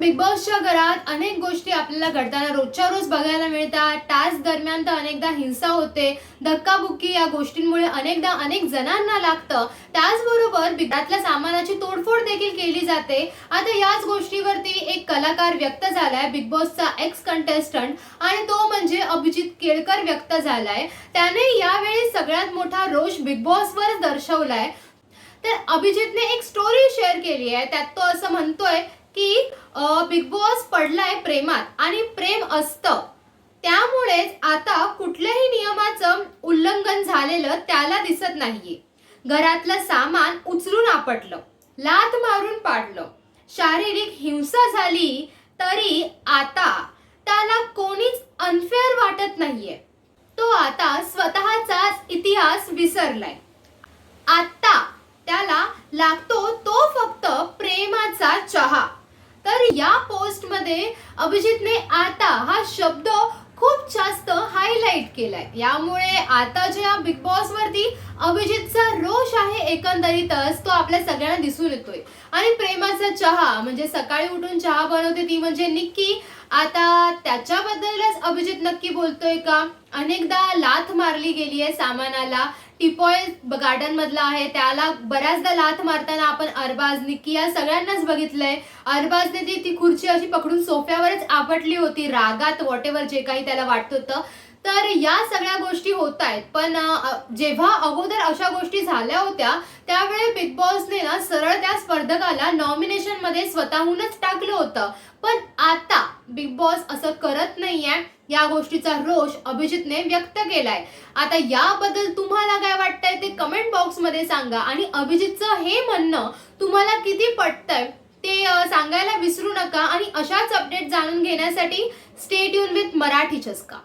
Big बॉसच्या घरात अनेक गोष्टी आपल्याला घडताना रोजच्या रोज बघायला मिळतात. टास्क दरम्यान तर अनेकदा हिंसा होते. धक्काबुक्की या गोष्टींमुळे अनेकदा अनेक जणांना लागतं. त्याचबरोबर बिगातल्या सामानाची तोडफोड देखील केली जाते. आता याच गोष्टीवरती एक कलाकार व्यक्त झालाय बिग बॉसचा एक्स कंटेस्टंट आणि तो म्हणजे अभिजित केळकर व्यक्त झालाय. त्याने यावेळी सगळ्यात मोठा रोष बिग बॉसवर दर्शवलाय. तर अभिजितने एक स्टोरी शेअर केली आहे. त्यात तो असं म्हणतोय की बिग बॉस पडलाय प्रेमात आणि प्रेम असतं. त्यामुळेच आता कुठल्याही नियमाचं उल्लंघन झालेलं त्याला दिसत नाहीये. घरातलं सामान उचलून आपटलं लात मारून पाडलं. शारीरिक हिंसा झाली तरी आता त्याला कोणीच अनफेअर वाटत नाहीये. तो आता स्वतःचाच इतिहास विसरलाय. आता त्याला लागतो तो फक्त प्रेमाचा पोस्टमध्ये अभिजितने आता हायलाइट केलाय. यामुळे आता ज्या बिग बॉस वरती अभिजितचा रोष आहे एकंदरीतच तो आपल्या सगळ्यांना दिसून येतोय. आणि प्रेमाचा चहा म्हणजे सकाळी उठून चहा बनवते ती म्हणजे निक्की. आता त्याच्याबद्दलच अभिजित नक्की बोलतोय का? अनेकदा लाथ मारली गेली आहे सामानाला. टिपॉय गार्डन मधला आहे त्याला बऱ्याचदा लाथ मारताना आपण अरबाज निक्की या सगळ्यांनाच बघितलंय. अरबाजने ती ती खुर्ची अशी पकडून सोफ्यावरच आपटली होती. रागात वॉटेवर एव्हर जे काही त्याला वाटत होतं तर या सगळ्या गोष्टी होत आहेत. पण जेव्हा अगोदर अशा गोष्टी झाल्या होत्या त्यावेळी बिग बॉसने ना सरळ त्या स्पर्धकाला नॉमिनेशनमध्ये स्वतःहूनच टाकलं होतं. पण आता बिग बॉस असं करत नाहीये. या गोष्टीचा रोष अभिजितने व्यक्त केलाय. आता याबद्दल तुम्हाला काय वाटतंय ते कमेंट बॉक्समध्ये सांगा. आणि अभिजितचं हे म्हणणं तुम्हाला किती पटतंय ते सांगायला विसरू नका. आणि अशाच अपडेट जाणून घेण्यासाठी स्टेट युन विथ मराठी चस्का.